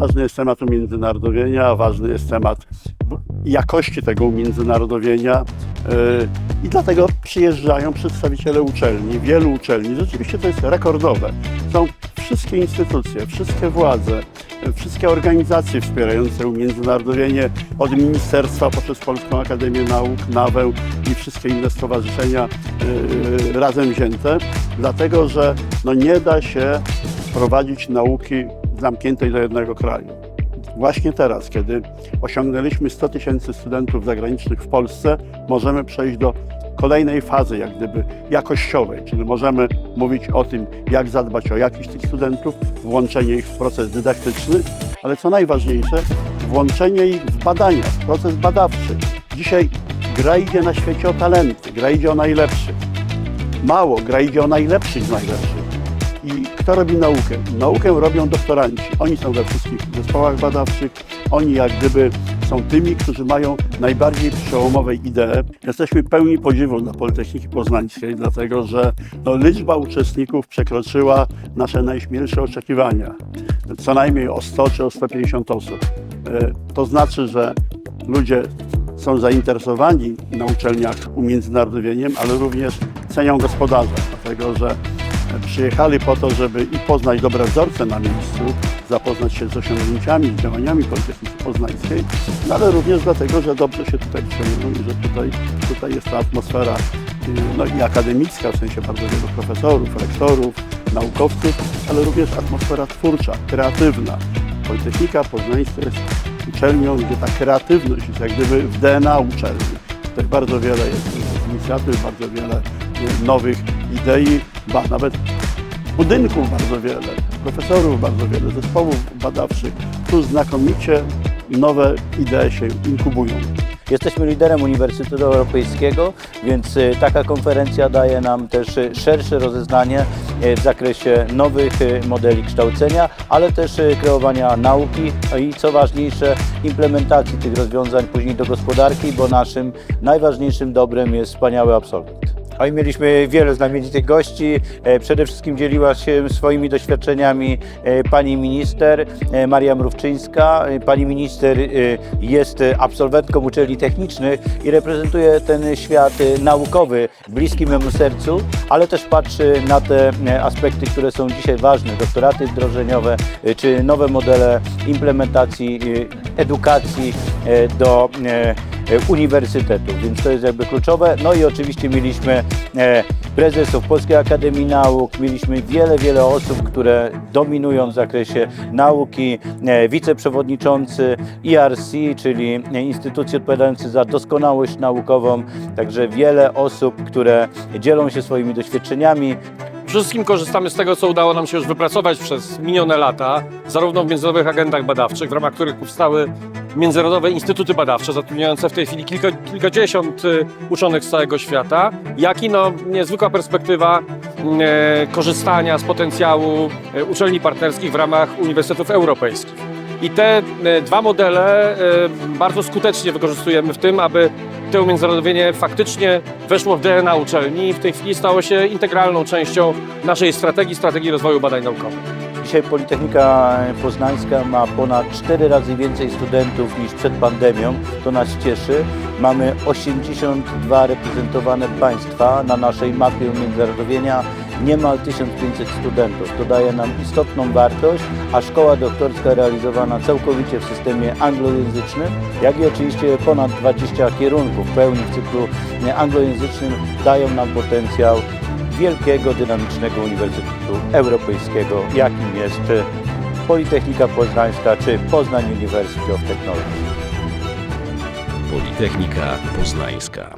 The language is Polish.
Ważny jest temat umiędzynarodowienia, ważny jest temat jakości tego umiędzynarodowienia yy, i dlatego przyjeżdżają przedstawiciele uczelni, wielu uczelni. Rzeczywiście to jest rekordowe. Są wszystkie instytucje, wszystkie władze, wszystkie organizacje wspierające umiędzynarodowienie od ministerstwa poprzez Polską Akademię Nauk, NAWę i wszystkie inne stowarzyszenia yy, razem wzięte, dlatego że no nie da się prowadzić nauki zamkniętej do jednego kraju. Właśnie teraz, kiedy osiągnęliśmy 100 tysięcy studentów zagranicznych w Polsce, możemy przejść do kolejnej fazy, jak gdyby jakościowej, czyli możemy mówić o tym, jak zadbać o jakość tych studentów, włączenie ich w proces dydaktyczny, ale co najważniejsze, włączenie ich w badania, w proces badawczy. Dzisiaj gra idzie na świecie o talenty, gra idzie o najlepszych. Mało, gra idzie o najlepszych z najlepszych. Kto robi naukę? Naukę robią doktoranci. Oni są we wszystkich zespołach badawczych. Oni jak gdyby są tymi, którzy mają najbardziej przełomowe idee. Jesteśmy pełni podziwu dla Politechniki Poznańskiej, dlatego że no, liczba uczestników przekroczyła nasze najśmielsze oczekiwania. Co najmniej o 100 czy o 150 osób. E, To znaczy, że ludzie są zainteresowani na uczelniach umiędzynarodowieniem, ale również cenią gospodarza, dlatego że przyjechali po to, żeby i poznać dobre wzorce na miejscu, zapoznać się z osiągnięciami, z działaniami Politechniki Poznańskiej, no ale również dlatego, że dobrze się tutaj czują i że tutaj, tutaj jest ta atmosfera y, no i akademicka, w sensie bardzo wielu profesorów, rektorów, naukowców, ale również atmosfera twórcza, kreatywna. Politechnika Poznańska jest uczelnią, gdzie ta kreatywność jest jak gdyby w DNA uczelni. Tutaj bardzo wiele jest inicjatyw, bardzo wiele y, nowych idei, ba, nawet budynków bardzo wiele, profesorów bardzo wiele, zespołów badawczych. Tu znakomicie nowe idee się inkubują. Jesteśmy liderem Uniwersytetu Europejskiego, więc y, taka konferencja daje nam też y, szersze rozeznanie y, w zakresie nowych modeli kształcenia, ale też kreowania nauki no i co ważniejsze implementacji tych rozwiązań później do gospodarki, bo naszym najważniejszym dobrem jest wspaniały absolwent. I mieliśmy wiele znamienitych gości. E, Przede wszystkim dzieliła się swoimi doświadczeniami e, pani minister e, Maria Mrówczyńska. Pani minister jest absolwentką uczelni technicznych i reprezentuje ten świat naukowy, bliski memu sercu, ale też patrzy na te aspekty, które są dzisiaj ważne, doktoraty wdrożeniowe czy nowe modele implementacji edukacji do uniwersytetów, więc to jest jakby kluczowe. No i oczywiście mieliśmy e, prezesów Polskiej Akademii Nauk, mieliśmy wiele, wiele osób, które dominują w zakresie nauki, e, wiceprzewodniczący ERC, czyli instytucji odpowiadającej za doskonałość naukową, także wiele osób, które dzielą się swoimi doświadczeniami, Przede wszystkim korzystamy z tego, co udało nam się już wypracować przez minione lata, zarówno w międzynarodowych agendach badawczych, w ramach których powstały międzynarodowe instytuty badawcze, zatrudniające w tej chwili kilka, kilkadziesiąt y, uczonych z całego świata, jak i no, niezwykła perspektywa e, korzystania z potencjału e, uczelni partnerskich w ramach uniwersytetów europejskich. I te e, dwa modele e, bardzo skutecznie wykorzystujemy w tym, aby to umiędzynarodowienie faktycznie weszło w DNA uczelni i w tej chwili stało się integralną częścią naszej strategii, strategii rozwoju badań naukowych. Dzisiaj Politechnika Poznańska ma ponad 4 razy więcej studentów niż przed pandemią. To nas cieszy. Mamy 82 reprezentowane państwa na naszej mapie umiędzynarodowienia. Niemal 1500 studentów. To daje nam istotną wartość, a szkoła doktorska realizowana całkowicie w systemie anglojęzycznym, jak i oczywiście ponad 20 kierunków pełni w cyklu anglojęzycznym dają nam potencjał wielkiego, dynamicznego Uniwersytetu Europejskiego, jakim jest Politechnika Poznańska czy Poznań University of Technology. Politechnika Poznańska.